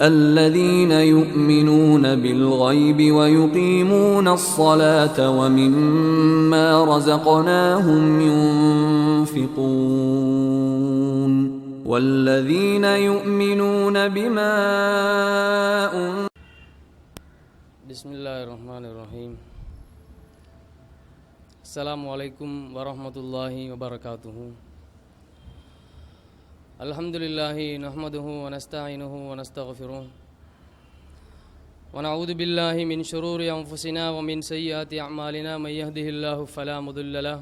الذين يؤمنون بالغيب ويقيمون الصلاة ومما رزقناهم ينفقون والذين يؤمنون بما بسم الله الرحمن الرحيم. السلام عليكم ورحمة الله وبركاته. الحمد لله نحمده ونستعينه ونستغفره. ونعوذ بالله من شرور أنفسنا ومن سيئات أعمالنا. من يهده الله فلا مضل له.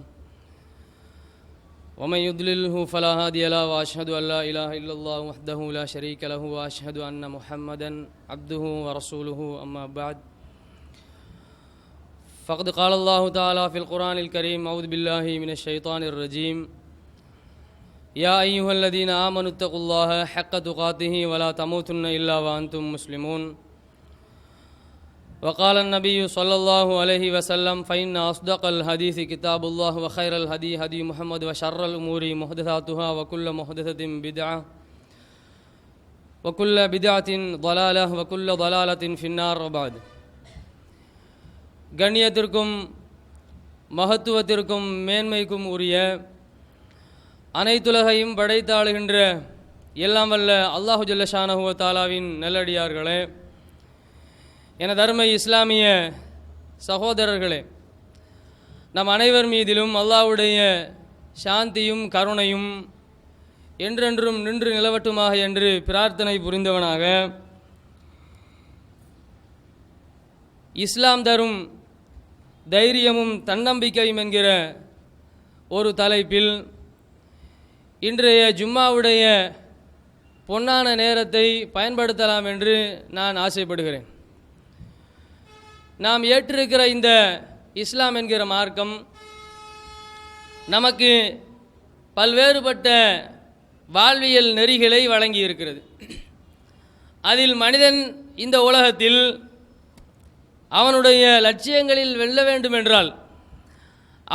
ومن يضلله فلا هادي له. وأشهد أن لا إله إلا الله وحده لا شريك له. وأشهد أن محمدا عبده ورسوله. أما بعد. فقد قال الله تعالى في القرآن الكريم أعوذ بالله من الشيطان الرجيم. يا أيها الذين آمنوا اتقوا الله حق تقاته ولا تموتن إلا وأنتم مسلمون وقال النبي صلى الله عليه وسلم فإن أصدق الحديث كتاب الله وخير الهدي هدي محمد وشر الأمور محدثاتها وكل محدثة بدعة وكل بدعة ضلالة وكل ضلالة في النار وبعد கண்ணியத்திற்கும் மகத்துவத்திற்கும் மேன்மைக்கும் உரிய அனைத்துலகையும் படைத்தாளுகின்ற எல்லாம் வல்ல அல்லாஹு ஜல்லஷானஹுவ தாலாவின் நல்லடியார்களே என தர்ம இஸ்லாமிய சகோதரர்களே நம் அனைவர் மீதிலும் அல்லாஹ்வுடைய சாந்தியும் கருணையும் என்றென்றும் நின்று நிலவட்டுமாக என்று பிரார்த்தனை புரிந்தவனாக இஸ்லாம் தரும் தைரியமும் தன்னம்பிக்கையும் என்கிற ஒரு தலைப்பில் இன்றைய ஜும்மாவுடைய பொன்னான நேரத்தை பயன்படுத்தலாம் என்று நான் ஆசைப்படுகிறேன். நாம் ஏற்றிருக்கிற இந்த இஸ்லாம் என்கிற மார்க்கம் நமக்கு பல்வேறுபட்ட வாழ்வியல் நெறிகளை வழங்கி இருக்கிறது அதில் மனிதன் இந்த உலகத்தில் அவனுடைய லட்சியங்களில் வெல்ல வேண்டுமென்றால்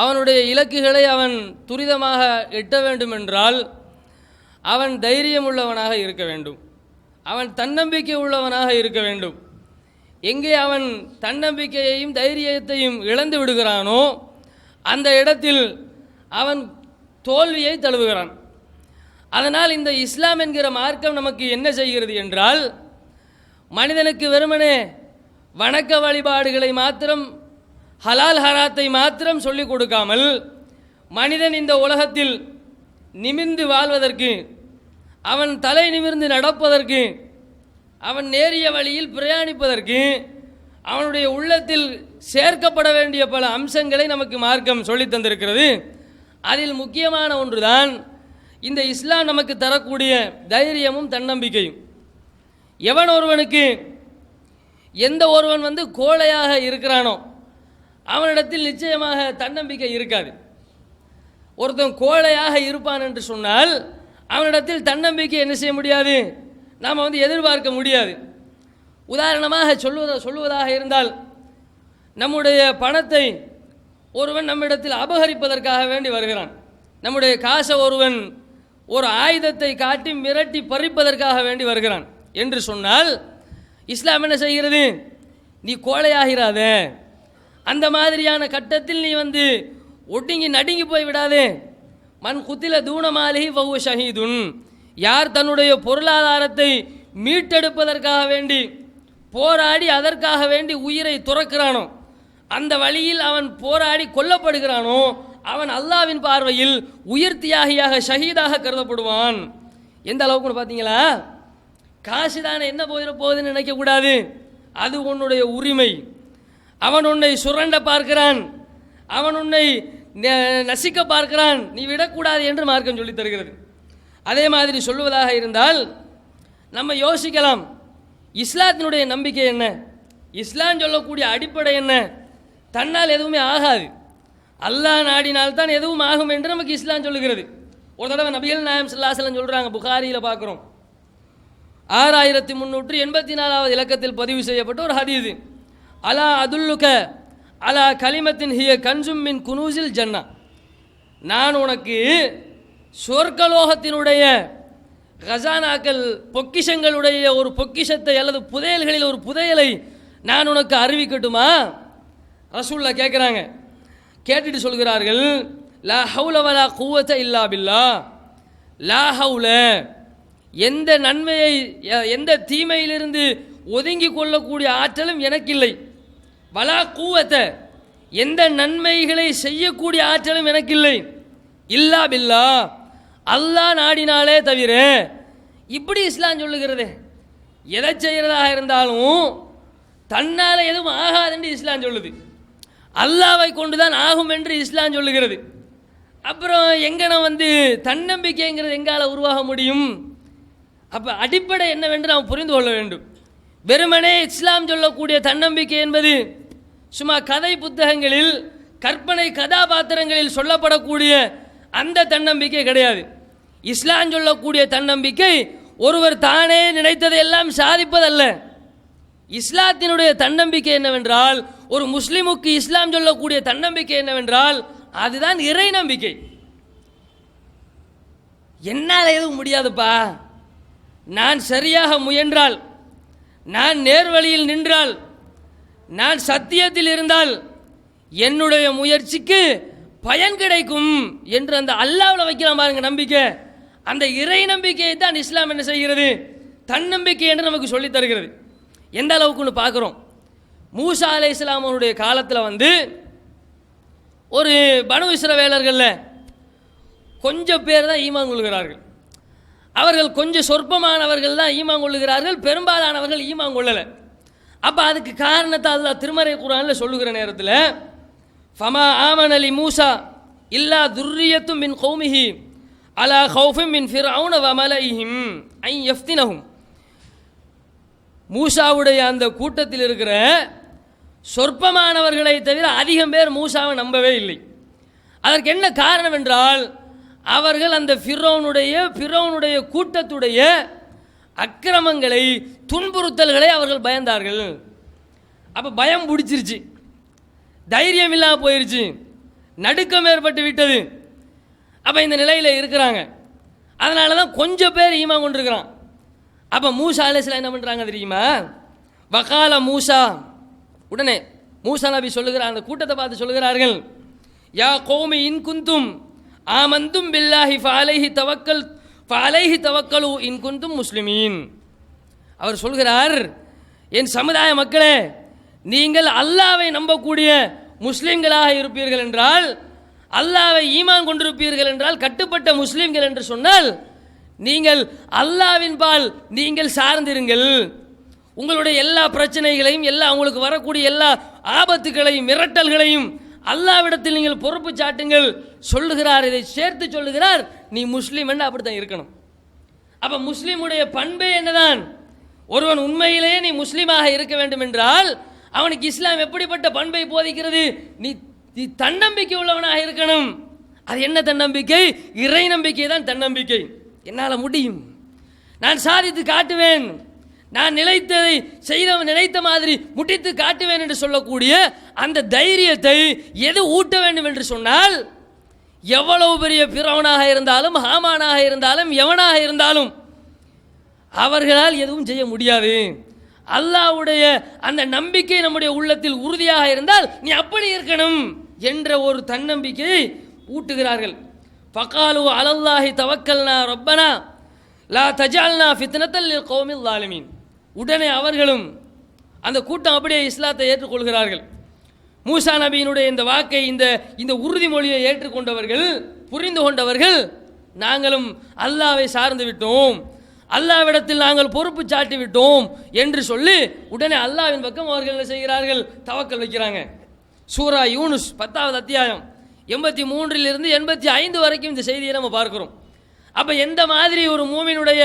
அவனுடைய இலக்குகளை அவன் துரிதமாக எட்ட வேண்டுமென்றால் அவன் தைரியம் உள்ளவனாக இருக்க வேண்டும். அவன் தன்னம்பிக்கை உள்ளவனாக இருக்க வேண்டும். எங்கே அவன் தன்னம்பிக்கையையும் தைரியத்தையும் இழந்து விடுகிறானோ அந்த இடத்தில் அவன் தோல்வியை தழுவுகிறான். அதனால் இந்த இஸ்லாம் என்கிற மார்க்கம் நமக்கு என்ன செய்கிறது என்றால் மனிதனுக்கு வெறுமனே வணக்க வழிபாடுகளை மாத்திரம் ஹலால் ஹராத்தை மாத்திரம் சொல்லிக் கொடுக்காமல் மனிதன் இந்த உலகத்தில் நிமிர்ந்து வாழ்வதற்கு அவன் தலை நிமிர்ந்து நடப்பதற்கு அவன் நேரிய வழியில் பிரயாணிப்பதற்கு அவனுடைய உள்ளத்தில் சேர்க்கப்பட வேண்டிய பல அம்சங்களை நமக்கு மார்க்கம் சொல்லித் தந்திருக்கிறது. அதில் முக்கியமான ஒன்றுதான் இந்த இஸ்லாம் நமக்கு தரக்கூடிய தைரியமும் தன்னம்பிக்கையும். எவன் ஒருவனுக்கு எந்த ஒருவன் வந்து கோழையாக இருக்கிறானோ அவனிடத்தில் நிச்சயமாக தன்னம்பிக்கை இருக்காது. ஒருத்தன் கோழையாக இருப்பான் என்று சொன்னால் அவனிடத்தில் தன்னம்பிக்கை என்ன செய்ய முடியாது? நாம் வந்து எதிர்பார்க்க முடியாது. உதாரணமாக சொல்லுவத சொல்லுவதாக இருந்தால் நம்முடைய பணத்தை ஒருவன் நம்மிடத்தில் அபகரிப்பதற்காக வேண்டி வருகிறான். நம்முடைய காசை ஒருவன் ஒரு ஆயுதத்தை காட்டி மிரட்டி பறிப்பதற்காக வேண்டி வருகிறான். என்று சொன்னால் இஸ்லாம் என்ன செய்கிறது? நீ கோழையாகிறாதே. அந்த மாதிரியான கட்டத்தில் நீ வந்து ஒடுங்கி நடுங்கி போய் விடாதே. மண் குத்தில தூணமாலிஹி வஹுவ ஷஹீதுன். யார் தன்னுடைய பொருளாதாரத்தை மீட்டெடுப்பதற்காக வேண்டி போராடி அதற்காக வேண்டி உயிரை துறக்கிறானோ அந்த வழியில் அவன் போராடி கொல்லப்படுகிறானோ அவன் அல்லாவின் பார்வையில் உயிர் தியாகியாக ஷஹீதாக கருதப்படுவான். எந்த அளவுக்குன்னு பார்த்தீங்களா காசு தானே என்ன போயிட போகுதுன்னு நினைக்கக்கூடாது. அது உன்னுடைய உரிமை. அவன் உன்னை சுரண்ட பார்க்கிறான். அவன் உன்னை ந- நசிக்க பார்க்கிறான். நீ விடக்கூடாது என்று மார்க்கம் சொல்லி தருகிறது. அதே மாதிரி சொல்லுவதாக இருந்தால் நம்ம யோசிக்கலாம். இஸ்லாத்தினுடைய நம்பிக்கை என்ன? இஸ்லாம் சொல்லக்கூடிய அடிப்படை என்ன? தன்னால் எதுவுமே ஆகாது. அல்லாஹ் நாடினால்தான் எதுவும் ஆகும் என்று நமக்கு இஸ்லாம் சொல்லுகிறது. ஒரு தடவை நபிகள் நாயம் சல்லாசலம் சொல்கிறாங்க புகாரியில் பார்க்குறோம். ஆறாயிரத்தி முந்நூற்று எண்பத்தி நாலாவது இலக்கத்தில் பதிவு செய்யப்பட்ட ஒரு ஹதீது அலா அதுல்லுக அலா கலிமத்தின் ஹிய கன்சும் மின் குனூசில் ஜன்னா. நான் உனக்கு சொர்க்கலோகத்தினுடைய கசானாக்கள் பொக்கிஷங்களுடைய ஒரு பொக்கிஷத்தை அல்லது புதையல்களில் ஒரு புதையலை நான் உனக்கு அறிவிக்கட்டுமா? ரசூல்லா கேட்குறாங்க கேட்டுட்டு சொல்கிறார்கள் லா ஹவுல வலா குவத்த இல்லா பில்லா. லா ஹவுல எந்த நன்மையை எந்த தீமையிலிருந்து ஒதுங்கி கொள்ளக்கூடிய ஆற்றலும் எனக்கில்லை. வலா கூவத்த எந்த நன்மைகளை செய்யக்கூடிய ஆற்றலும் எனக்கில்லை. இல்லா பில்லா அல்லாஹ் நாடினாலே தவிர இப்படி இஸ்லாம் சொல்லுகிறது. எதை செய்கிறதாக இருந்தாலும் தன்னால் எதுவும் ஆகாதுன்னு இஸ்லாம் சொல்லுது. அல்லாவை கொண்டு தான் ஆகும் என்று இஸ்லாம் சொல்லுகிறது. அப்புறம் எங்கன வந்து தன்னம்பிக்கைங்கிறது எங்கால் உருவாக முடியும்? அப்போ அடிப்படை என்னவென்று நாம் புரிந்து கொள்ள வேண்டும். வெறுமனே இஸ்லாம் சொல்லக்கூடிய தன்னம்பிக்கை என்பது சும்மா கதை புத்தகங்களில் கற்பனை கதாபாத்திரங்களில் சொல்லப்படக்கூடிய அந்த தன்னம்பிக்கை கிடையாது. இஸ்லாம் சொல்லக்கூடிய தன்னம்பிக்கை ஒருவர் தானே நினைத்ததை எல்லாம் சாதிப்பதல்ல. இஸ்லாத்தினுடைய தன்னம்பிக்கை என்னவென்றால் ஒரு முஸ்லிமுக்கு இஸ்லாம் சொல்லக்கூடிய தன்னம்பிக்கை என்னவென்றால் அதுதான் இறை நம்பிக்கை. என்னால் எதுவும் முடியாதுப்பா. நான் சரியாக முயன்றால் நான் நேர்வழியில் நின்றால் நான் சத்தியத்தில் இருந்தால் என்னுடைய முயற்சிக்கு பயன் கிடைக்கும் என்று அந்த அல்லாவில் வைக்கலாம் பாருங்க நம்பிக்கை. அந்த இறை நம்பிக்கையை தான் இஸ்லாம் என்ன செய்கிறது? தன்னம்பிக்கை என்று நமக்கு சொல்லித் தருகிறது. எந்த அளவுக்குன்னு பார்க்குறோம்? மூசா அலை இஸ்லாமனுடைய காலத்தில் வந்து ஒரு பனு இஸ்ரவேலர்களில் கொஞ்சம் பேர் தான் ஈமான் கொள்கிறார்கள். அவர்கள் கொஞ்சம் சொற்பமானவர்கள் தான் ஈமான் கொள்ளுகிறார்கள் பெரும்பாலானவர்கள் ஈமான் கொள்ளலை. அப்போ அதுக்கு காரணத்தை அல்லாஹ் திருமறை குரானில் சொல்லுகிற நேரத்தில் ஃபமா ஆமன் அலி மூசா இல்லா துர்ரியத்தும் மின் கௌமிஹி அலா ஹௌஃபிம் மின் ஃபிரௌன வமலைஹிம் ஐ எஃப்தினஹும் மூசாவுடைய அந்த கூட்டத்தில் இருக்கிற சொற்பமானவர்களை தவிர அதிகம் பேர் மூசாவை நம்பவே இல்லை. அதற்கு என்ன காரணம் என்றால் அவர்கள் அந்த ஃபிரோனுடைய ஃபிரோனுடைய கூட்டத்துடைய அக்கிரமங்களை துன்புறுத்தல்களை அவர்கள் பயந்தார்கள். அப்போ பயம் பிடிச்சிருச்சு. தைரியம் இல்லாமல் போயிருச்சு. நடுக்கம் ஏற்பட்டு விட்டது. அப்போ இந்த நிலையில் இருக்கிறாங்க. அதனால தான் கொஞ்சம் பேர் ஈமா கொண்டிருக்கிறான். அப்போ மூசா அலேசில் என்ன பண்ணுறாங்க தெரியுமா? வகால மூசா. உடனே மூசா நபி சொல்லுகிறார் அந்த கூட்டத்தை பார்த்து சொல்லுகிறார்கள் யா கோமி இன் குந்தும் ஆமந்தும் பில்லாஹி ஃபாலைஹி தவக்கல் அலைஹி தவக்கலு இன் குந்தும் முஸ்லிமீன் அவர் சொல்கிறார் என் சமுதாய மக்களே நீங்கள் அல்லாவை நம்பக்கூடிய முஸ்லிம்களாக இருப்பீர்கள் என்றால் அல்லாவை ஈமான் கொண்டிருப்பீர்கள் என்றால் கட்டுப்பட்ட முஸ்லிம்கள் என்று சொன்னால் நீங்கள் அல்லாவின் பால் நீங்கள் சார்ந்திருங்கள். உங்களுடைய எல்லா பிரச்சனைகளையும் எல்லா உங்களுக்கு வரக்கூடிய எல்லா ஆபத்துகளையும் மிரட்டல்களையும் அல்லாவிடத்தில் நீங்கள் பொறுப்பு சாட்டுங்கள். சொல்லுகிறார் இதை சேர்த்து சொல்லுகிறார் நீ முஸ்லீம் அப்படித்தான் இருக்கணும். அப்ப முஸ்லீமுடைய பண்பே என்னதான்? ஒருவன் உண்மையிலேயே நீ முஸ்லீமாக இருக்க வேண்டும் என்றால் அவனுக்கு இஸ்லாம் எப்படிப்பட்ட பண்பை போதிக்கிறது? நீ நீ தன்னம்பிக்கை உள்ளவனாக இருக்கணும். அது என்ன தன்னம்பிக்கை? இறை நம்பிக்கை தான் தன்னம்பிக்கை. என்னால் முடியும். நான் சாதித்து காட்டுவேன். நான் நிலைத்ததை செய்த நினைத்த மாதிரி முட்டித்து காட்டுவேன் என்று சொல்லக்கூடிய அந்த தைரியத்தை எது ஊட்ட வேண்டும் என்று சொன்னால் எவ்வளவு பெரிய பிறவனாக இருந்தாலும் ஹாமானாக இருந்தாலும் எவனாக இருந்தாலும் அவர்களால் எதுவும் செய்ய முடியாது. அல்லாவுடைய அந்த நம்பிக்கை நம்முடைய உள்ளத்தில் உறுதியாக இருந்தால் நீ அப்படி இருக்கணும் என்ற ஒரு தன்னம்பிக்கையை ஊட்டுகிறார்கள். ஃபகாலு அலல்லாஹி தவக்கல்னா ரொப்பனா லா தஜால்னா ஃபித்னத்தல் கோமில் லாலமீன் உடனே அவர்களும் அந்த கூட்டம் அப்படியே இஸ்லாத்தை ஏற்றுக்கொள்கிறார்கள். மூசா நபியினுடைய இந்த வாக்கை இந்த இந்த உறுதிமொழியை ஏற்றுக்கொண்டவர்கள் புரிந்து கொண்டவர்கள் நாங்களும் அல்லாவை சார்ந்து விட்டோம். அல்லாவிடத்தில் நாங்கள் பொறுப்பு சாட்டி விட்டோம் என்று சொல்லி உடனே அல்லாவின் பக்கம் அவர்கள் என்ன செய்கிறார்கள்? தவக்கல் வைக்கிறாங்க. சூரா யூனுஸ் பத்தாவது அத்தியாயம் எண்பத்தி மூன்றிலிருந்து எண்பத்தி ஐந்து வரைக்கும் இந்த செய்தியை நம்ம பார்க்கிறோம். அப்போ எந்த மாதிரி ஒரு மூமினுடைய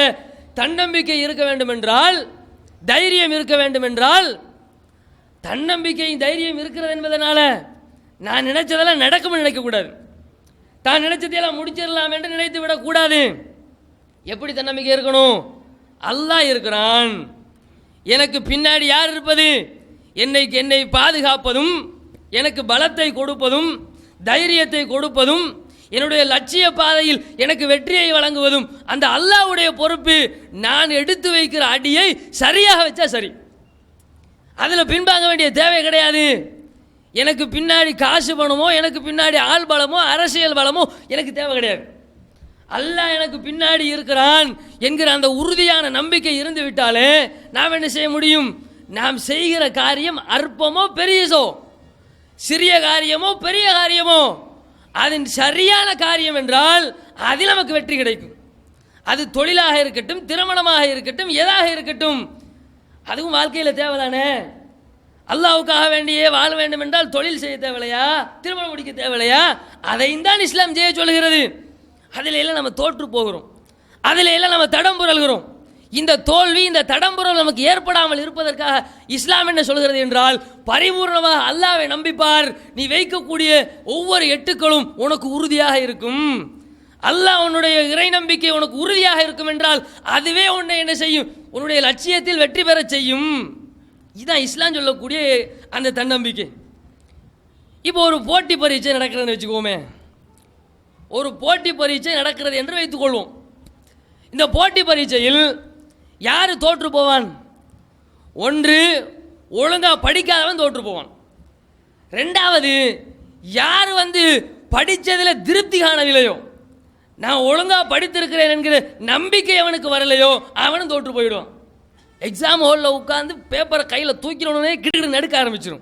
தன்னம்பிக்கை இருக்க வேண்டும் என்றால் தைரியம் இருக்க வேண்டும் என்றால் தன்னம்பிக்கையும் தைரியம் இருக்கிறது என்பதனால நான் நினைச்சதெல்லாம் நடக்கும்னு நினைக்கக்கூடாது தான் நினைச்சதையெல்லாம் முடிச்சிடலாம் என்று நினைத்து விடக்கூடாது எப்படி தன்னம்பிக்கை இருக்கணும்? அல்லாஹ் இருக்கிறான். எனக்கு பின்னாடி யார் இருப்பது? என்னை என்னை பாதுகாப்பதும் எனக்கு பலத்தை கொடுப்பதும் தைரியத்தை கொடுப்பதும் என்னுடைய லட்சிய பாதையில் எனக்கு வெற்றியை வழங்குவதும் அந்த அல்லாஹ்வுடைய பொறுப்பு நான் எடுத்து வைக்கிற அடியை சரியாக வச்சா சரி. அதில் பின்பாங்க வேண்டிய தேவை கிடையாது. எனக்கு பின்னாடி காசு பணமோ எனக்கு பின்னாடி ஆள் பலமோ அரசியல் பலமோ எனக்கு தேவை கிடையாது. அல்லாஹ் எனக்கு பின்னாடி இருக்கிறான் என்கிற அந்த உறுதியான நம்பிக்கை இருந்து விட்டாலே நாம் என்ன செய்ய முடியும்? நாம் செய்கிற காரியம் அற்பமோ பெரியசோ சிறிய காரியமோ பெரிய காரியமோ? அதன் சரியான காரியம் என்றால் அதில் நமக்கு வெற்றி கிடைக்கும். அது தொழிலாக இருக்கட்டும் திருமணமாக இருக்கட்டும் எதாக இருக்கட்டும் அதுவும் வாழ்க்கையில் தேவைதானே? அல்லாவுக்காக வேண்டியே வாழ வேண்டும் என்றால் தொழில் செய்ய தேவையில்லையா? திருமணம் முடிக்க தேவையில்லையா? அதையும் தான் இஸ்லாம் செய்ய சொல்கிறது அதில் எல்லாம் நம்ம தோற்று போகிறோம். அதில் எல்லாம் நம்ம தடம் புரல்கிறோம் இந்த தோல்வி இந்த தடம்புரல் நமக்கு ஏற்படாமல் இருப்பதற்காக இஸ்லாம் என்ன சொல்கிறது என்றால் பரிபூர்ணமாக அல்லாவை நம்பிப்பார். நீ வைக்கக்கூடிய ஒவ்வொரு எட்டுக்களும் உனக்கு உறுதியாக இருக்கும். அல்லாஹ் உன்னுடைய இறை நம்பிக்கை உனக்கு உறுதியாக இருக்கும் என்றால் அதுவே உன்னை என்ன செய்யும்? உன்னுடைய லட்சியத்தில் வெற்றி பெறச் செய்யும். இதுதான் இஸ்லாம் சொல்லக்கூடிய அந்த தன்னம்பிக்கை. இப்போ ஒரு போட்டி பரீட்சை நடக்கிறதுன்னு வச்சுக்கோமே. ஒரு போட்டி பரீட்சை நடக்கிறது என்று வைத்துக்கொள்வோம். இந்த போட்டி பரீட்சையில் யார் தோற்று போவான்? ஒன்று ஒழுங்காக படிக்காதவன் தோற்று போவான். ரெண்டாவது யார் வந்து படித்ததில் திருப்தி காணவில்லையோ? நான் ஒழுங்காக படித்திருக்கிறேன் என்கிற நம்பிக்கை அவனுக்கு வரலையோ அவனும் தோற்று போயிடுவான் எக்ஸாம் ஹாலில் உட்காந்து பேப்பரை கையில் தூக்கிடணுன்னே கிடுகிடு நடுக்க ஆரம்பிச்சிடும்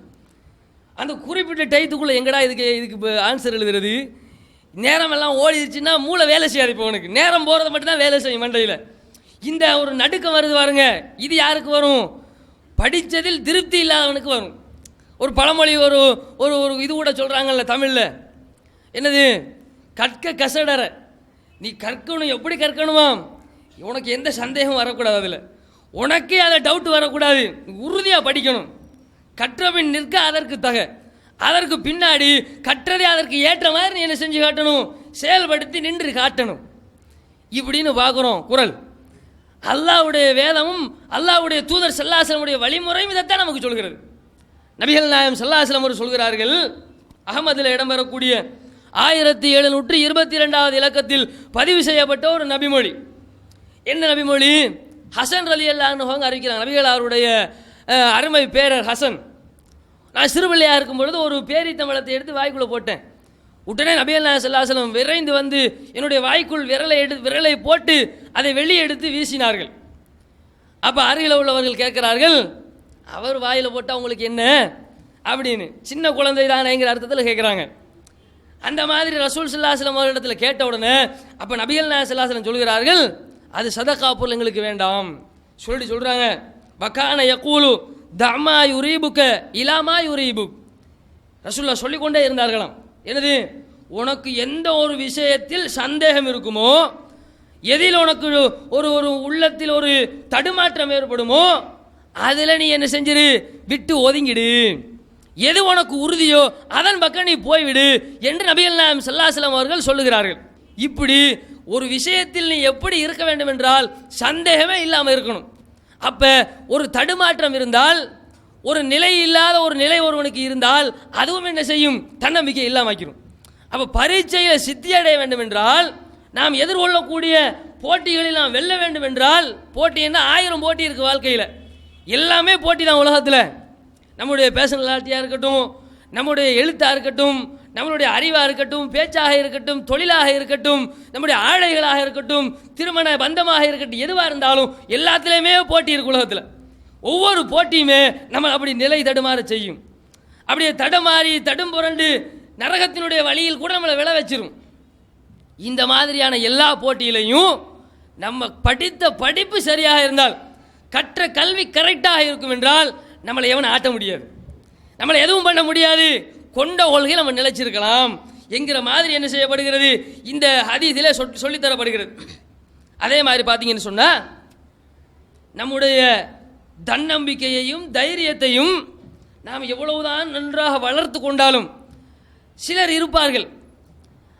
அந்த குறிப்பிட்ட டயத்துக்குள்ளே எங்கடா இதுக்கு இதுக்கு ஆன்சர் எழுதுறது? நேரம் எல்லாம் ஓடிடுச்சுன்னா மூளை வேலை செய்யாது இப்போ உனக்கு நேரம் போகிறது மட்டும்தான் வேலை செய்யும் மண்டையில். இந்த ஒரு நடுக்கம் வருது பாருங்க. இது யாருக்கு வரும்? படித்ததில் திருப்தி இல்லாதவனுக்கு வரும். ஒரு பழமொழி ஒரு ஒரு ஒரு இது கூட சொல்கிறாங்கல்ல தமிழில். என்னது? கற்க கசடரை நீ கற்கணும் எப்படி கற்கணுமாம்? உனக்கு எந்த சந்தேகம் வரக்கூடாது அதில். உனக்கே அதை டவுட் வரக்கூடாது. உறுதியாக படிக்கணும். கற்றபின் நிற்க அதற்கு தகை. அதற்கு பின்னாடி கற்றதை அதற்கு ஏற்ற மாதிரி நீ என்ன செஞ்சு காட்டணும்? செயல்படுத்தி நின்று காட்டணும். இப்படின்னு பார்க்குறோம் குரல். அல்லாஹ்வுடைய வேதமும் அல்லாவுடைய தூதர் சல்லாசலமுடைய வழிமுறையும் இதைத்தான் நமக்கு சொல்கிறது. நபிகள் நாயம் சல்லாசலம் அவர் சொல்கிறார்கள் அகமதில் இடம்பெறக்கூடிய ஆயிரத்தி எழுநூற்று இருபத்தி ரெண்டாவது இலக்கத்தில் பதிவு செய்யப்பட்ட ஒரு நபிமொழி. என்ன நபிமொழி? ஹசன் ரலி அல்லான்னு அறிவிக்கிறாங்க. நபிகள் அவருடைய அருமை பேரர் ஹசன். நான் சிறுபிள்ளையாக இருக்கும் பொழுது ஒரு பேரித்தம்பளத்தை எடுத்து வாய்க்குள்ளே போட்டேன். உடனே நபிகள் நாயகம் ஸல்லல்லாஹு விரைந்து வந்து என்னுடைய வாய்க்குள் விரலை எடு விரலை போட்டு அதை வெளியே எடுத்து வீசினார்கள். அப்போ அருகில் உள்ளவர்கள் கேட்கிறார்கள் அவர் வாயில் போட்டால் உங்களுக்கு என்ன? அப்படின்னு. சின்ன குழந்தை தானேங்கிற அர்த்தத்தில் கேட்குறாங்க. அந்த மாதிரி ரசூல் சல்லாஹலம் அவர்களிடத்தில் கேட்ட உடனே அப்போ நபிகள் நாய ஸல்லல்லாஹு சொல்கிறார்கள் அது சதகா பொருள் எங்களுக்கு வேண்டாம். சொல்லிட்டு சொல்கிறாங்க பக்கான யக்கூலு தமா யுரீபுக்க இலாமா யுரீபுக். ரசூல்லா சொல்லிக்கொண்டே இருந்தார்களாம். எனது உனக்கு எந்த ஒரு விஷயத்தில் சந்தேகம் இருக்குமோ எதில் உனக்கு ஒரு ஒரு உள்ளத்தில் ஒரு தடுமாற்றம் ஏற்படுமோ அதில் நீ என்ன செஞ்சிரு? விட்டு ஒதுங்கிடு. எது உனக்கு உறுதியோ அதன் பக்கம் நீ போய்விடு என்று நபிகள் நாயம் சல்லாசலம் அவர்கள் சொல்லுகிறார்கள். இப்படி ஒரு விஷயத்தில் நீ எப்படி இருக்க வேண்டும் என்றால் சந்தேகமே இல்லாமல் இருக்கணும். அப்போ ஒரு தடுமாற்றம் இருந்தால் ஒரு நிலை இல்லாத ஒரு நிலை ஒருவனுக்கு இருந்தால் அதுவும் என்ன செய்யும்? தன்னம்பிக்கை இல்லாமக்கிரும். அப்போ பரீட்சையில் சித்தி அடைய வேண்டும் என்றால் நாம் எதிர்கொள்ளக்கூடிய போட்டிகளில் நாம் வெல்ல வேண்டும் என்றால் போட்டி என்ன? ஆயிரம் போட்டி இருக்குது வாழ்க்கையில். எல்லாமே போட்டி தான் உலகத்தில். நம்முடைய பேசனலாட்டியாக இருக்கட்டும் நம்முடைய எழுத்தாக இருக்கட்டும் நம்மளுடைய அறிவாக இருக்கட்டும் பேச்சாக இருக்கட்டும் தொழிலாக இருக்கட்டும் நம்முடைய ஆடைகளாக இருக்கட்டும் திருமண பந்தமாக இருக்கட்டும் எதுவாக இருந்தாலும் எல்லாத்துலேயுமே போட்டி இருக்கு உலகத்தில். ஒவ்வொரு போட்டியுமே நம்ம அப்படி நிலை தடுமாற செய்யும். அப்படியே தடுமாறி தடும்புரண்டு நரகத்தினுடைய வழியில் கூட நம்மளை விளை வச்சிரும். இந்த மாதிரியான எல்லா போட்டியிலையும் நம்ம படித்த படிப்பு சரியாக இருந்தால் கற்ற கல்வி கரெக்டாக இருக்கும் என்றால் நம்மளை எவனை ஆட்ட முடியாது. நம்மளை எதுவும் பண்ண முடியாது. கொண்ட கொள்கை நம்ம நிலைச்சிருக்கலாம். என்கிற மாதிரி என்ன செய்யப்படுகிறது? இந்த ஹதீஸிலே சொல் சொல்லித்தரப்படுகிறது. அதே மாதிரி பார்த்தீங்கன்னு சொன்னால் நம்முடைய தன்னம்பிக்கையையும் தைரியத்தையும் நாம் எவ்வளவுதான் நன்றாக வளர்த்து கொண்டாலும் சிலர் இருப்பார்கள்.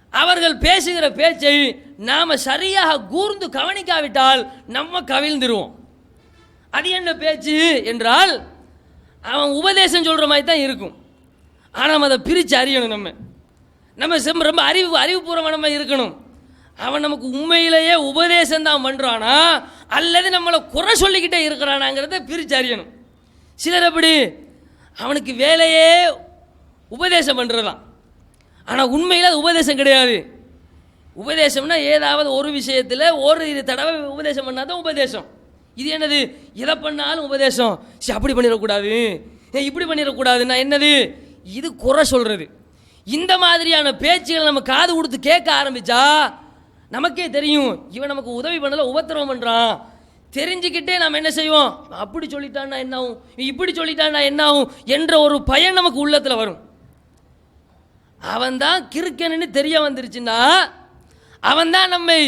அவர்கள் பேசுகிற பேச்சை நாம் சரியாக கூர்ந்து கவனிக்காவிட்டால் நம்ம கவிழ்ந்துருவோம். அது என்ன பேச்சு என்றால் அவன் உபதேசம் சொல்கிற மாதிரி தான் இருக்கும். ஆனால் நம்ம அதை பிரித்து அறியணும் நம்ம. நம்ம செம் ரொம்ப அறிவு அறிவுபூர்வமாக நம்ம இருக்கணும். அவன் நமக்கு உண்மையிலேயே உபதேசம் தான் பண்ணுறானா அல்லது நம்மளை குறை சொல்லிக்கிட்டே இருக்கிறானாங்கிறத பிரித்து அறியணும். சிலர் எப்படி அவனுக்கு வேலையே உபதேசம் பண்ணுறதான் ஆனால் உண்மையில் அது உபதேசம் கிடையாது. உபதேசம்னா ஏதாவது ஒரு விஷயத்தில் ஒரு இரு தடவை உபதேசம் பண்ணால் தான் உபதேசம். இது என்னது? எதை பண்ணாலும் உபதேசம். சரி அப்படி பண்ணிடக்கூடாது. இப்படி பண்ணிடக்கூடாதுன்னா என்னது? இது குறை சொல்கிறது இந்த மாதிரியான பேச்சுகளை நம்ம காது கொடுத்து கேட்க ஆரம்பித்தா நமக்கே தெரியும். இவன் நமக்கு உதவி பண்ணல உபத்திரவம் பண்ணுறான் தெரிஞ்சுக்கிட்டே நம்ம என்ன செய்வோம்? அப்படி சொல்லிட்டான்னா என்ன ஆகும்? இப்படி சொல்லிட்டான்னா என்ன ஆகும்? என்ற ஒரு பயன் நமக்கு உள்ளத்தில் வரும். அவன் தான் கிறுக்கன்னு தெரிய வந்துருச்சுன்னா அவன் தான் நம்மை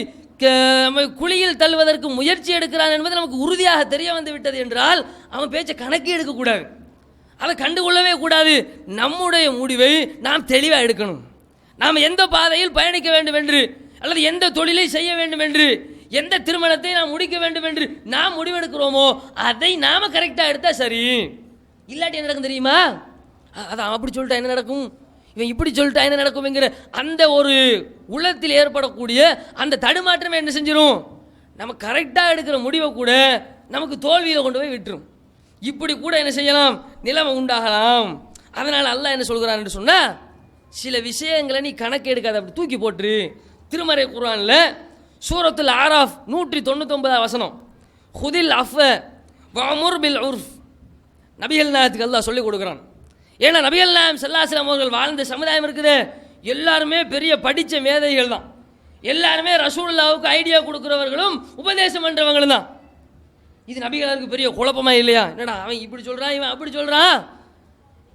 குழியில் தள்ளுவதற்கு முயற்சி எடுக்கிறான் என்பது நமக்கு உறுதியாக தெரிய வந்து விட்டது என்றால் அவன் பேச்சை கணக்கே எடுக்கக்கூடாது அதை கண்டுகொள்ளவே கூடாது. நம்முடைய முடிவை நாம் தெளிவாக எடுக்கணும். நாம் எந்த பாதையில் பயணிக்க வேண்டும் என்று அல்லது எந்த தொழிலை செய்ய வேண்டும் என்று எந்த திருமணத்தை நாம் முடிக்க வேண்டும் என்று நாம் முடிவெடுக்கிறோமோ அதை நாம் கரெக்டாக எடுத்தால் சரி. இல்லாட்டி என்ன நடக்கும் தெரியுமா? அ- அதான் அப்படி சொல்லிட்டா என்ன நடக்கும்? இவன் இப்படி சொல்லிட்டா என்ன நடக்கும்ங்கிற அந்த ஒரு உள்ளத்தில் ஏற்படக்கூடிய அந்த தடுமாற்றமே என்ன செஞ்சிடும் நம்ம கரெக்டாக எடுக்கிற முடிவை கூட நமக்கு தோல்வியில் கொண்டு போய் விட்டுரும். இப்படி கூட என்ன செய்யலாம்? நிலைமை உண்டாகலாம். அதனால் அல்லாஹ் என்ன சொல்கிறான்னு சொன்னால் சில விஷயங்களை நீ கணக்கு எடுக்காத அப்படி தூக்கி போட்டுரு. திருமறை குரானில் சூரத்தில் ஆராஃப் நூற்றி தொண்ணூத்தொன்பதாம் வசனம் ஹுதில் அஃப வமுர் பில் உர்ஃப். நபிகள் நாயத்துக்கு அல்லாஹ் சொல்லிக் கொடுக்குறான். ஏன்னா நபிகள் நாயம் அவர்கள் வாழ்ந்த சமுதாயம் இருக்குது. எல்லாருமே பெரிய படித்த மேதைகள் தான். எல்லாருமே ரசூல்லாவுக்கு ஐடியா கொடுக்குறவர்களும் உபதேசம் பண்ணுறவங்களும் தான். இது நபிகளுக்கு பெரிய குழப்பமா இல்லையா? என்னடா அவன் இப்படி சொல்கிறான் இவன் அப்படி சொல்கிறான்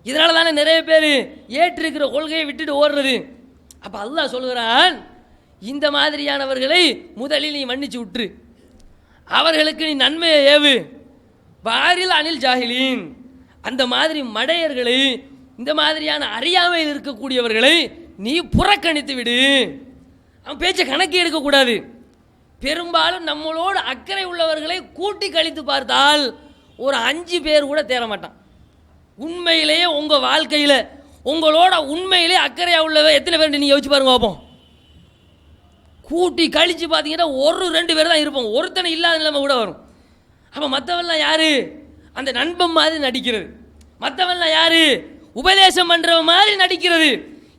இதனால தானே நிறைய பேர் ஏற்றிருக்கிற கொள்கையை விட்டுட்டு ஓடுறது. அப்போ அல்லாஹ் சொல்கிறான் இந்த மாதிரியானவர்களை முதலில் நீ மன்னிச்சு விட்டுரு. அவர்களுக்கு நீ நன்மையை ஏவு. பாரில் அனில் ஜாஹிலீன் அந்த மாதிரி மடையர்களை இந்த மாதிரியான அறியாமையில் இருக்கக்கூடியவர்களை நீ புறக்கணித்து விடு. அவன் பேச்சை கணக்கு எடுக்கக்கூடாது. பெரும்பாலும் நம்மளோடு அக்கறை உள்ளவர்களை கூட்டி கழித்து பார்த்தால் ஒரு அஞ்சு பேர் கூட தேர மாட்டான் உண்மையிலேயே உங்கள் வாழ்க்கையில் உங்களோட உண்மையிலே அக்கறையாக உள்ளவ எத்தனை பேர் நீங்கள் யோசிச்சு பாருங்க பார்ப்போம் கூட்டி கழித்து பார்த்தீங்கன்னா ஒரு ரெண்டு பேர் தான் இருப்போம். ஒருத்தனை இல்லாத நிலைமை கூட வரும். அப்போ மற்றவெல்லாம் யார்? அந்த நண்பன் மாதிரி நடிக்கிறது. மற்றவன்லாம் யார்? உபதேசம் பண்ணுறவன் மாதிரி நடிக்கிறது.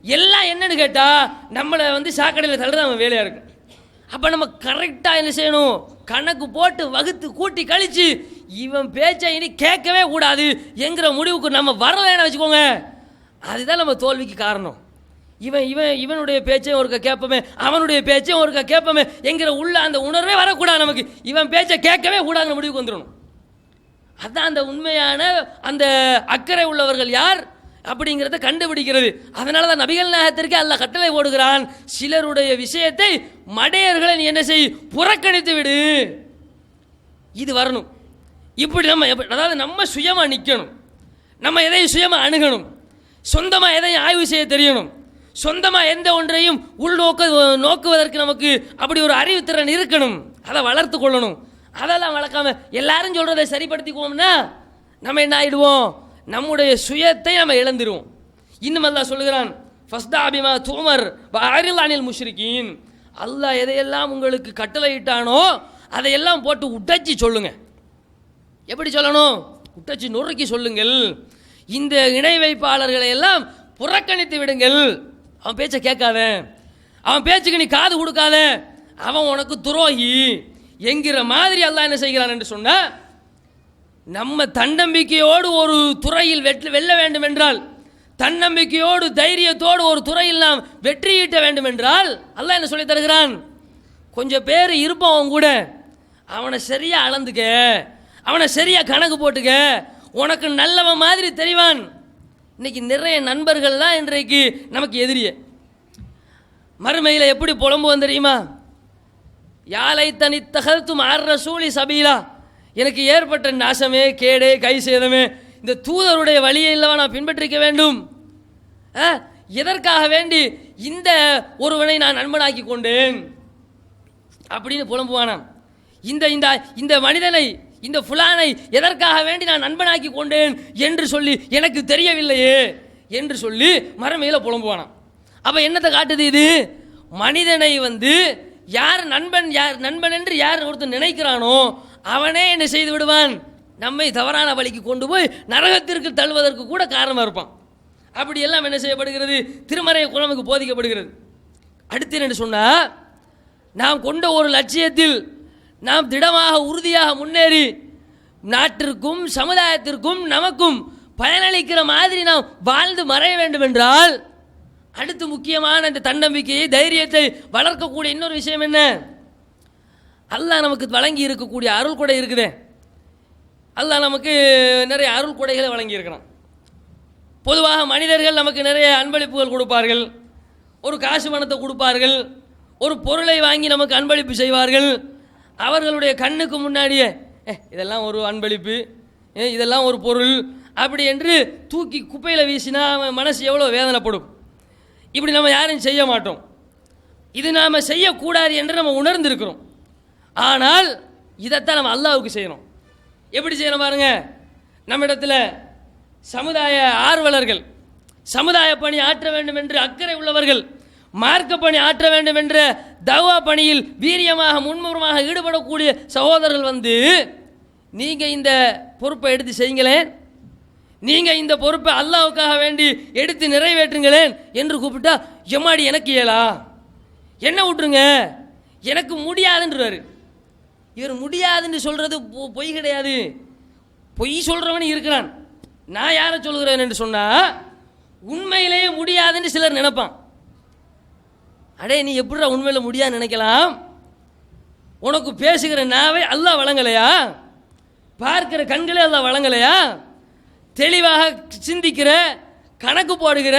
எல்லாம் என்னன்னு கேட்டால் நம்மளை வந்து சாக்கடையில் தள்ளுறது அவன் வேலையாக இருக்கும். அப்போ நம்ம கரெக்டாக என்ன செய்யணும்? கணக்கு போட்டு வகுத்து கூட்டி கழிச்சு இவன் பேச்சை இனி கேட்கவே கூடாது என்கிற முடிவுக்கு நம்ம வரலைன்னு வச்சுக்கோங்க. அதுதான் நம்ம தோல்விக்கு காரணம். இவன் இவன் இவனுடைய பேச்சையும் ஒருக்க கேட்போமே அவனுடைய பேச்சையும் ஒருக்க கேட்போமே என்கிற உள்ள அந்த உணர்வே வரக்கூடாது நமக்கு. இவன் பேச்சை கேட்கவே கூடாதுன்னு முடிவுக்கு வந்துடணும். அதுதான் அந்த உண்மையான அந்த அக்கறை உள்ளவர்கள் யார் அப்படிங்கிறத கண்டுபிடிக்கிறது. அதனால தான் நபிகள் நாயகத்திற்கு அல்ல கட்டளை போடுகிறான் சிலருடைய விஷயத்தை மடையர்களை நீ என்ன செய் புறக்கணித்து விடு. இது வரணும். இப்படி நம்ம அதாவது நம்ம சுயமாக நிற்கணும் நம்ம எதையும் சுயமாக அணுகணும். சொந்தமாக எதையும் ஆய்வு செய்ய தெரியணும். சொந்தமாக எந்த ஒன்றையும் உள்நோக்க நோக்குவதற்கு நமக்கு அப்படி ஒரு அறிவுத்திறன் இருக்கணும். அதை வளர்த்து கொள்ளணும். அதெல்லாம் வளர்க்காம எல்லாரும் சொல்கிறத சரிப்படுத்திக்குவோம்னா நம்ம என்ன ஆகிடுவோம் நம்முடைய சுயத்தை நம்ம இழந்துருவோம். இன்னும் சொல்லுகிறான் ஃபஸ்தாபிமா தூமர் அனில் முஷ்ரிக்கின் அல்லாஹ் எதையெல்லாம் உங்களுக்கு கட்டளையிட்டானோ அதையெல்லாம் போட்டு உடைச்சி சொல்லுங்க. எப்படி சொல்லணும்? உடைச்சி நொறுக்கி சொல்லுங்கள். இந்த இணை வைப்பாளர்களை எல்லாம் புறக்கணித்து விடுங்கள். அவன் பேச்சை கேட்காத. அவன் பேச்சுக்கு நீ காது கொடுக்காத. அவன் உனக்கு துரோகி. என்கிற மாதிரி அல்லாஹ் என்ன செய்கிறான் என்று சொன்னால் நம்ம தன்னம்பிக்கையோடு ஒரு துறையில் வெற்றி வெல்ல வேண்டும் என்றால் தன்னம்பிக்கையோடு தைரியத்தோடு ஒரு துறையில் நாம் வெற்றியீட்ட வேண்டும் என்றால் அல்லாஹ் என்ன சொல்லி தருகிறான்? கொஞ்சம் பேர் இருப்பான் அவன் கூட. அவனை சரியாக அளந்துக்க அவனை சரியாக கணக்கு போட்டுக்க உனக்கு நல்லவன் மாதிரி தெரிவான். இன்னைக்கு நிறைய நண்பர்கள் தான் இன்றைக்கு நமக்கு எதிரியே. மறுமையில் எப்படி புலம்புவோம் தெரியுமா? யாலை தனி தகர்த்தும் ஆர்ற சூழி சபீலா. எனக்கு ஏற்பட்ட நாசமே கேடே கை சேதமே. இந்த தூதருடைய வழியை இல்லவா நான் பின்பற்றிக்க வேண்டும்? ஆ, எதற்காக வேண்டி இந்த ஒருவனை நான் நண்பனாக்கி கொண்டேன்? அப்படின்னு புலம்புவானாம் இந்த இந்த இந்த மனிதனை இந்த ஃபுலானை எதற்காக வேண்டி நான் நண்பனாக்கி கொண்டேன் என்று சொல்லி எனக்கு தெரியவில்லையே என்று சொல்லி மரமையில் புலம்புவானாம் அப்போ என்னத்தை காட்டுது இது? மனிதனை வந்து யார் நண்பன் யார் நண்பன் என்று யார் ஒருத்தன் நினைக்கிறானோ அவனே என்ன செய்து விடுவான். நம்மை தவறான வழிக்கு கொண்டு போய் நரகத்திற்கு தள்ளுவதற்கு கூட காரணமாக இருப்பான். அப்படி எல்லாம் என்ன செய்யப்படுகிறது? திருமறை குழம்புக்கு போதிக்கப்படுகிறது. அடுத்து என்ன சொன்னால் நாம் கொண்ட ஒரு லட்சியத்தில் நாம் திடமாக உறுதியாக முன்னேறி நாட்டிற்கும் சமுதாயத்திற்கும் நமக்கும் பயனளிக்கிற மாதிரி நாம் வாழ்ந்து மறைய வேண்டும் என்றால் அடுத்து முக்கியமான இந்த தன்னம்பிக்கையை தைரியத்தை வளர்க்கக்கூடிய இன்னொரு விஷயம் என்ன? அல்லாஹ் நமக்கு வழங்கி இருக்கக்கூடிய அருள் கொடை இருக்குதே. அல்லாஹ் நமக்கு நிறைய அருள் கொடைகளை வழங்கியிருக்கிறான். பொதுவாக மனிதர்கள் நமக்கு நிறைய அன்பளிப்புகள் கொடுப்பார்கள். ஒரு காசு பணத்தை கொடுப்பார்கள். ஒரு பொருளை வாங்கி நமக்கு அன்பளிப்பு செய்வார்கள். அவர்களுடைய கண்ணுக்கு முன்னாடியே இதெல்லாம் ஒரு அன்பளிப்பு. இதெல்லாம் ஒரு பொருள். அப்படி என்று தூக்கி குப்பையில் வீசினா அவன் மனசு எவ்வளோ வேதனைப்படும். இப்படி நம்ம யாரும் செய்ய மாட்டோம். இது நாம் செய்யக்கூடாது என்று நம்ம உணர்ந்திருக்கிறோம். ஆனால் இதைத்தான் நம்ம அல்லாவுக்கு செய்யணும். எப்படி செய்யணும் பாருங்க. நம்ம இடத்துல சமுதாய ஆர்வலர்கள் சமுதாய பணி ஆற்ற வேண்டும் என்று அக்கறை உள்ளவர்கள் மார்க்க பணி ஆற்ற வேண்டும் என்ற தவா பணியில் வீரியமாக முன்முறமாக ஈடுபடக்கூடிய சகோதரர்கள் வந்து நீங்கள் இந்த பொறுப்பை எடுத்து செய்யுங்களேன். நீங்கள் இந்த பொறுப்பை அல்லாவுக்காக வேண்டி எடுத்து நிறைவேற்றுங்களேன் என்று கூப்பிட்டா எம்மாடி எனக்கு இயலா? என்ன விட்டுருங்க எனக்கு முடியாதுன்றாரு இவர் முடியாதுன்னு சொல்கிறது பொ- பொய் கிடையாது. பொய் சொல்கிறவன் இருக்கிறான். நான் யாரை சொல்கிறேன் என்று சொன்னால் உண்மையிலேயே முடியாதுன்னு சிலர் நினைப்பான். அடே நீ எப்படிடா உண்மையில் முடியாது நினைக்கலாம்? உனக்கு பேசுகிற நாவை அல்லாஹ் வழங்கலையா? பார்க்கிற கண்களே அல்லா வழங்கலையா? தெளிவாக சிந்திக்கிற கணக்கு போடுகிற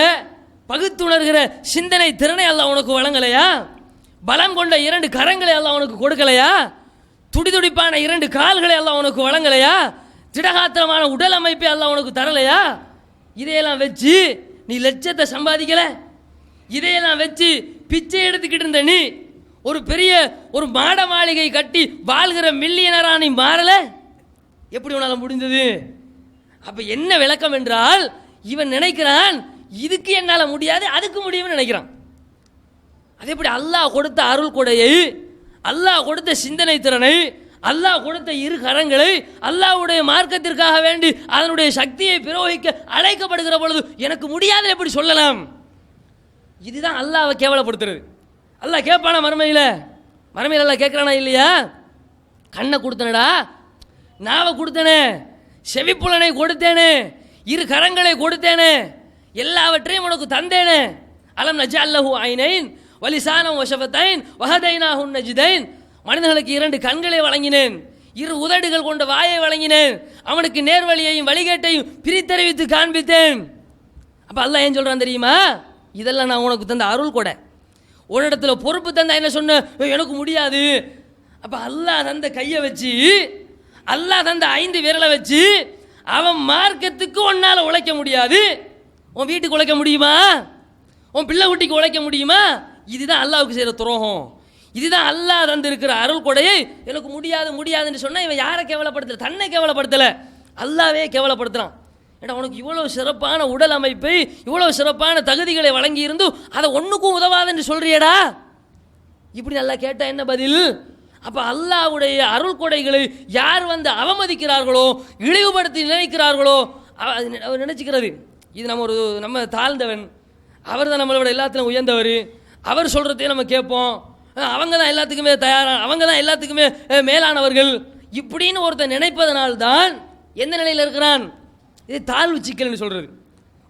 பகுத்துணர்கிற சிந்தனை திறனை எல்லாம் உனக்கு வழங்கலையா? பலம் கொண்ட இரண்டு கரங்களை எல்லாம் உனக்கு கொடுக்கலையா? துடிதுடிப்பான இரண்டு கால்களை எல்லாம் உனக்கு வழங்கலையா? திடகாத்திரமான உடல் அமைப்பை எல்லாம் உனக்கு தரலையா? இதையெல்லாம் வச்சு நீ லட்சத்தை சம்பாதிக்கல? இதையெல்லாம் வச்சு பிச்சை எடுத்துக்கிட்டு இருந்த நீ ஒரு பெரிய ஒரு மாட மாளிகை கட்டி வாழ்கிற மில்லியனரா நீ மாறல? எப்படி உன்னால முடிஞ்சது? அப்ப என்ன விளக்கம் என்றால் இவன் நினைக்கிறான் இதுக்கு என்னால் முடியாது அதுக்கு முடியும்னு நினைக்கிறான். அதே எப்படி அல்லாஹ் கொடுத்த அருள் கொடையை அல்லாஹ் கொடுத்த சிந்தனை திறனை அல்லாஹ் கொடுத்த இரு கரங்களை அல்லாஹ்வுடைய மார்க்கத்திற்காக வேண்டி அதனுடைய சக்தியை பிரயோகிக்க அழைக்கப்படுகிற பொழுது எனக்கு முடியாது எப்படி சொல்லலாம்? இதுதான் அல்லாவை கேவலப்படுத்துறது. அல்லாஹ் கேட்பானா மறுமையில்? மறுமையில் எல்லாம் கேட்குறானா இல்லையா? கண்ணை கொடுத்தனடா நாவை கொடுத்தனே. செவிப்புலனை கொடுத்தேனே இரு கரங்களை கொடுத்தேனே எல்லாவற்றையும் உனக்கு தந்தேனே. அலம் நஜ அல்லஹு ஐனைன் வலிசானம் வசபத்தைன் வஹதைனாஹுன் நஜிதைன். மனிதர்களுக்கு இரண்டு கண்களை வழங்கினேன் இரு உதடுகள் கொண்ட வாயை வழங்கினேன். அவனுக்கு நேர்வழியையும் வழிகேட்டையும் பிரித்தறிவித்து காண்பித்தேன். அப்போ அல்லாஹ் ஏன் சொல்கிறான் தெரியுமா? இதெல்லாம் நான் உனக்கு தந்த அருள் கூட. ஒரு இடத்துல பொறுப்பு தந்தா என்ன சொன்ன? எனக்கு முடியாது. அப்போ அல்லாஹ் தந்த கையை வச்சு அல்லாஹ் தந்த ஐந்து விரலை வச்சு அவன் மார்க்கத்துக்கு உன்னால் உழைக்க முடியாது. உன் வீட்டுக்கு உழைக்க முடியுமா? உன் பிள்ளை குட்டிக்கு உழைக்க முடியுமா? இதுதான் அல்லாவுக்கு செய்கிற துரோகம். இதுதான் அல்லாஹ் தந்திருக்கிற அருள் கொடையை எனக்கு முடியாது முடியாதுன்னு சொன்னால் இவன் யாரை கேவலப்படுத்தலை? தன்னை கேவலப்படுத்தலை. அல்லாவே கேவலப்படுத்துகிறான் ஏன்னா உனக்கு இவ்வளோ சிறப்பான உடல் அமைப்பை இவ்வளோ சிறப்பான தகுதிகளை வழங்கி இருந்தும் அதை ஒன்றுக்கும் உதவாதுன்னு சொல்கிறியடா இப்படி நல்லா கேட்டால் என்ன பதில்? அப்போ அல்லாஹ்வுடைய அருள் கொடைகளை யார் வந்து அவமதிக்கிறார்களோ இழிவுபடுத்தி நினைக்கிறார்களோ அவ- அது அவர் நினச்சிக்கிறது. இது நம்ம ஒரு நம்ம தாழ்ந்தவன். அவர் தான் நம்மளோட எல்லாத்திலும் உயர்ந்தவர். அவர் சொல்கிறதையும் நம்ம கேட்போம். அவங்க தான் எல்லாத்துக்குமே தயாரான அவங்க தான் எல்லாத்துக்குமே மேலானவர்கள். இப்படின்னு ஒருத்தன் நினைப்பதனால்தான் எந்த நிலையில் இருக்கிறான்? இது தாழ்வு சிக்கல்னு சொல்கிறது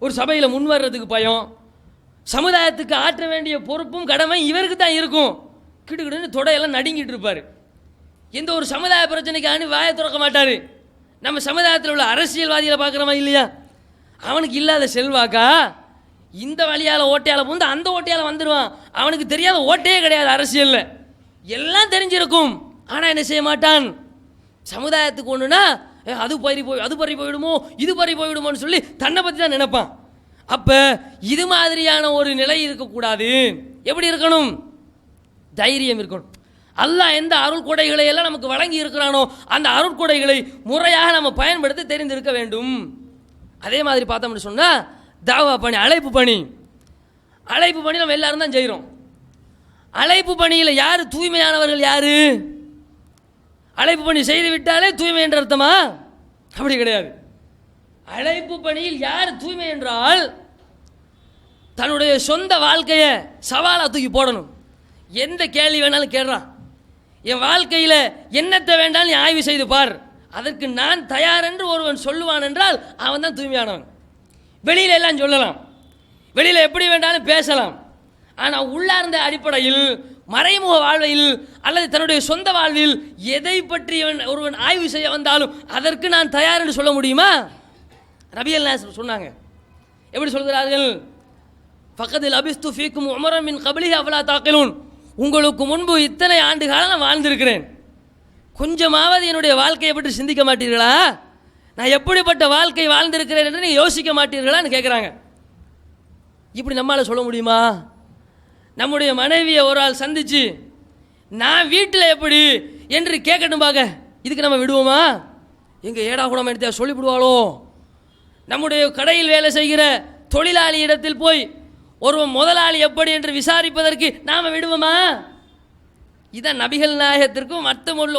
ஒரு சபையில் முன் வர்றதுக்கு பயம். சமுதாயத்துக்கு ஆற்ற வேண்டிய பொறுப்பும் கடமை இவருக்கு தான் இருக்கும். கிடுகிடுன்னு தொடையெல்லாம் நடுங்கிட்டு இருப்பார். எந்த ஒரு சமுதாய பிரச்சனைக்கு வாயை திறக்க மாட்டார். நம்ம சமுதாயத்தில் உள்ள அரசியல்வாதிகளை பார்க்குறோமா இல்லையா? அவனுக்கு இல்லாத செல்வாக்கா? இந்த வழியால் ஓட்டையால் பூந்து அந்த ஓட்டையால் வந்துடுவான் அவனுக்கு தெரியாத ஓட்டையே கிடையாது அரசியலில். எல்லாம் தெரிஞ்சிருக்கும். ஆனால் என்ன செய்ய மாட்டான்? சமுதாயத்துக்கு ஒன்றுனா அது பறி போய் அது பறி போயிடுமோ இது பறி போயிடுமோன்னு சொல்லி தன்னை பற்றி தான் நினைப்பான். அப்போ இது மாதிரியான ஒரு நிலை இருக்கக்கூடாது. எப்படி இருக்கணும்? தைரியம் இருக்கணும். அல்லாஹ் எந்த அருள்கொடைகளை எல்லாம் நமக்கு வழங்கி இருக்கிறானோ அந்த அருள்கொடைகளை முறையாக நம்ம பயன்படுத்தி தெரிந்திருக்க வேண்டும். அதே மாதிரி பார்த்தோம்னு சொன்னால் தாவா பணி அழைப்பு பணி. அழைப்பு பணி நம்ம எல்லாரும் தான் செய்கிறோம் அழைப்பு பணியில் யார் தூய்மையானவர்கள் யார்? அழைப்பு பணி செய்து விட்டாலே தூய்மை என்ற அர்த்தமா? அப்படி கிடையாது. அழைப்பு பணியில் யார் தூய்மை என்றால் தன்னுடைய சொந்த வாழ்க்கையை சவாலாக தூக்கி போடணும். எந்த கேள்வி வேணாலும் கேடுறான். என் வாழ்க்கையில் என்னத்தை வேண்டாலும் நீ ஆய்வு செய்து பார். அதற்கு நான் தயார் என்று ஒருவன் சொல்லுவான் என்றால் அவன் தான் தூய்மையானவன். வெளியில எல்லாம் சொல்லலாம். வெளியில் எப்படி வேண்டாலும் பேசலாம். ஆனால் உள்ளார்ந்த அடிப்படையில் மறைமுக வாழ்வையில் அல்லது தன்னுடைய சொந்த வாழ்வில் எதை பற்றி ஒருவன் ஆய்வு செய்ய வந்தாலும் அதற்கு நான் தயார் என்று சொல்ல முடியுமா? ரபியல் நாசர் சொன்னாங்க. எப்படி சொல்கிறார்கள்? பக்கத்தில் அபிஸ்து ஃபீக்கும் உமரம் மின் கபலி அவலா தாக்கலூன். உங்களுக்கு முன்பு இத்தனை ஆண்டு காலம் நான் வாழ்ந்திருக்கிறேன். கொஞ்சமாவது என்னுடைய வாழ்க்கையை பற்றி சிந்திக்க மாட்டீர்களா? நான் எப்படிப்பட்ட வாழ்க்கை வாழ்ந்திருக்கிறேன் என்று நீங்கள் யோசிக்க மாட்டீர்களான்னு கேட்குறாங்க இப்படி நம்மளால் சொல்ல முடியுமா? நம்முடைய மனைவியை ஒரு ஆள் சந்திச்சு நான் வீட்டில் எப்படி? என்று கேட்கட்டும் பாக்க. இதுக்கு நம்ம விடுவோமா? எங்கள் ஏடா குணம் எடுத்த சொல்லிவிடுவாளோ? நம்முடைய கடையில் வேலை செய்கிற தொழிலாளி இடத்தில் போய் ஒருவன் முதலாளி எப்படி என்று விசாரிப்பதற்கு நாம் விடுவோமா? இதான் நபிகள் நாயகத்திற்கும் மற்ற உள்ள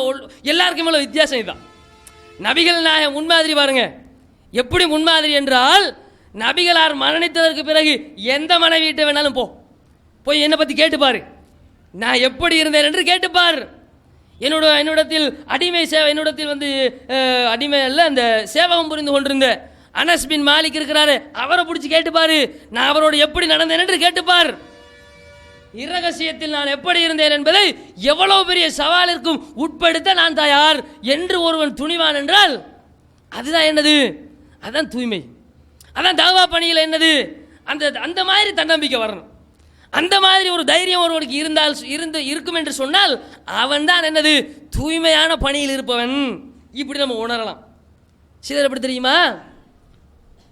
எல்லாருக்கும் உள்ள வித்தியாசம் இதுதான். நபிகள் நாயகம் முன்மாதிரி பாருங்க. எப்படி முன்மாதிரி என்றால் நபிகளார் மரணித்ததற்கு பிறகு எந்த மனைவியிட்ட வேணாலும் போ. போய் என்னை பற்றி கேட்டுப்பார் நான் எப்படி இருந்தேன் என்று கேட்டுப்பார் என்னோட என்னிடத்தில் அடிமை சேவை என்னிடத்தில் வந்து அடிமை அல்ல அந்த சேவகம் புரிந்து கொண்டிருந்த அனஸ் பின் மாலிக் இருக்கிறாரு. அவரை பிடிச்சி கேட்டுப்பாரு நான் அவரோடு எப்படி நடந்தேன் என்று கேட்டுப்பார் இரகசியத்தில் நான் எப்படி இருந்தேன் என்பதை எவ்வளவு பெரிய சவாலிற்கும் உட்படுத்த நான் தயார் என்று ஒருவன் துணிவான் என்றால் அதுதான் என்னது? அதான் தூய்மை. அதான் தாவா பணியில் என்னது? அந்த அந்த மாதிரி தன்னம்பிக்கை வரணும். அந்த மாதிரி ஒரு தைரியம் ஒருவனுக்கு இருந்தால் இருந்து இருக்கும் என்று சொன்னால் அவன் தான் என்னது? தூய்மையான பணியில் இருப்பவன். இப்படி நம்ம உணரலாம். சிலர் எப்படி தெரியுமா?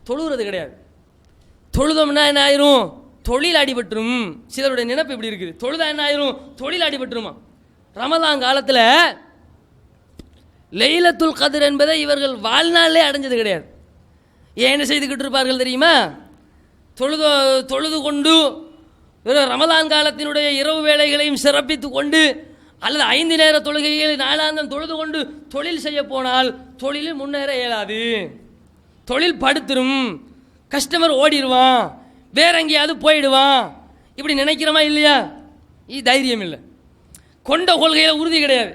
தொழுகிறது கிடையாது. தொழுதோம்னா என்ன ஆயிரும்? தொழில் அடிபட்டுரும். சிலருடைய நினைப்பு இப்படி இருக்குது. தொழுதா என்ன ஆயிரும்? தொழில் அடிபட்டுருமா? ரமதான் காலத்தில் லெய்லத்துல் கதிர் என்பதை இவர்கள் வாழ்நாளே அடைஞ்சது கிடையாது. ஏன் என்ன செய்துக்கிட்டு இருப்பார்கள் தெரியுமா? தொழுது தொழுது கொண்டு வெறும் ரமதான் காலத்தினுடைய இரவு வேலைகளையும் சிறப்பித்து கொண்டு அல்லது ஐந்து நேர தொழுகைகளை நாளாந்தம் தொழுது கொண்டு தொழில் செய்ய போனால் தொழிலில் முன்னேற இயலாது. தொழில் படுத்துரும் கஸ்டமர் ஓடிடுவான் வேற எங்கேயாவது போயிடுவான். இப்படி நினைக்கிறோமா இல்லையா? இது தைரியம் இல்லை கொண்ட கொள்கையில் உறுதி கிடையாது.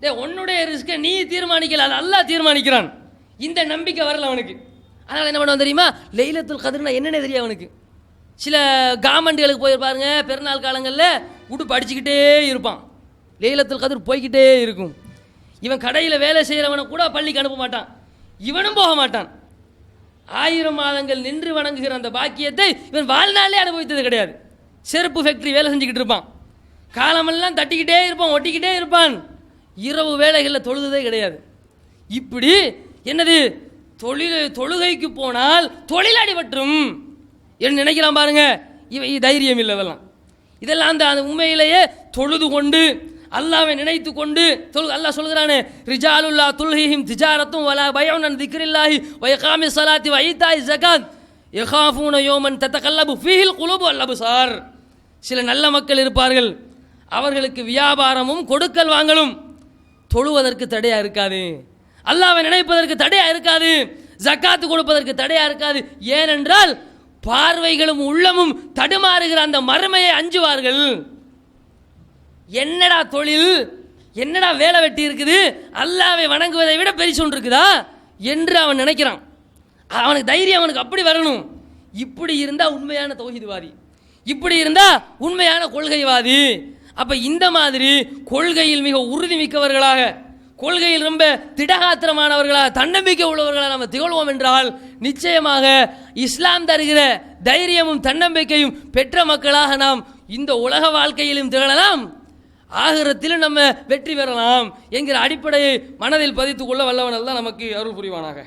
டே உன்னுடைய ரிஸ்க்கை நீ தீர்மானிக்கல அது அல்லா தீர்மானிக்கிறான். இந்த நம்பிக்கை வரல அவனுக்கு. அதனால் என்ன பண்ணுவான் தெரியுமா? லெய்லத்துல் கதிர்னா என்னென்ன தெரியும் அவனுக்கு. சில கார்மெண்ட்டுகளுக்கு போயிருப்பாருங்க பெருநாள் காலங்களில் உடுப்பு அடிச்சுக்கிட்டே இருப்பான். லெய்லத்துல் கதிர் போய்க்கிட்டே இருக்கும். இவன் கடையில் வேலை செய்கிறவனை கூட பள்ளிக்கு அனுப்ப மாட்டான். இவனும் போக மாட்டான். ஆயிரம் மாதங்கள் நின்று வணங்குகிற அந்த பாக்கியத்தை இவன் வாழ்நாளே அனுபவித்தது கிடையாது. செருப்பு ஃபேக்டரி வேலை செஞ்சுக்கிட்டு இருப்பான். காலமெல்லாம் தட்டிக்கிட்டே இருப்பான் ஒட்டிக்கிட்டே இருப்பான். இரவு வேலைகளில் தொழுதே கிடையாது. இப்படி என்னது? தொழில் தொழுகைக்கு போனால் தொழிலாடி பற்றும் என்று நினைக்கிறான் பாருங்க? இவன் தைரியம் இல்லை இதெல்லாம். இதெல்லாம் அந்த அந்த உண்மையிலேயே தொழுது கொண்டு அல்லாவை நினைத்து கொண்டு சொல் அல்லாஹ் சொல்கிறானே ரிஜாலுல்லா துல்ஹிஹிம் திஜாரத்தும் வலா பயோன் திக்ரில்லாஹி வயகாமி சலாத்தி வைத்தாய் ஜகாத் யகாஃபூன யோமன் தத்தகல்லபு ஃபீஹில் குலுபு அல்லபுசார் சில நல்ல மக்கள் இருப்பார்கள். அவர்களுக்கு வியாபாரமும் கொடுக்கல் வாங்கலும். தொழுவதற்கு தடையாக இருக்காது. அல்லாவை நினைப்பதற்கு தடையாக இருக்காது. ஜக்காத்து கொடுப்பதற்கு தடையாக இருக்காது. ஏனென்றால் பார்வைகளும் உள்ளமும் தடுமாறுகிற அந்த மறுமையை அஞ்சுவார்கள். என்னடா தொழில்? என்னடா வேலை வெட்டி இருக்குது? அல்லாவை வணங்குவதை விட பெரிய ஒன்று இருக்குதா? என்று அவன் நினைக்கிறான். அவனுக்கு தைரியம் அவனுக்கு அப்படி வரணும். இப்படி இருந்தால் உண்மையான தௌஹீத்வாதி. இப்படி இருந்தால் உண்மையான கொள்கைவாதி. அப்போ இந்த மாதிரி கொள்கையில் மிக உறுதி மிக்கவர்களாக கொள்கையில் ரொம்ப திடகாத்திரமானவர்களாக தன்னம்பிக்கை உள்ளவர்களாக நம்ம திகழ்வோம் என்றால் நிச்சயமாக இஸ்லாம் தருகிற தைரியமும் தன்னம்பிக்கையும் பெற்ற மக்களாக நாம் இந்த உலக வாழ்க்கையிலும் திகழலாம். ஆகிரத்திலும் நம்ம வெற்றி பெறலாம் என்கிற அடிப்படையை மனதில் பதித்துக்கொள்ள வல்லவனல் தான் நமக்கு அருள் புரிவானாக.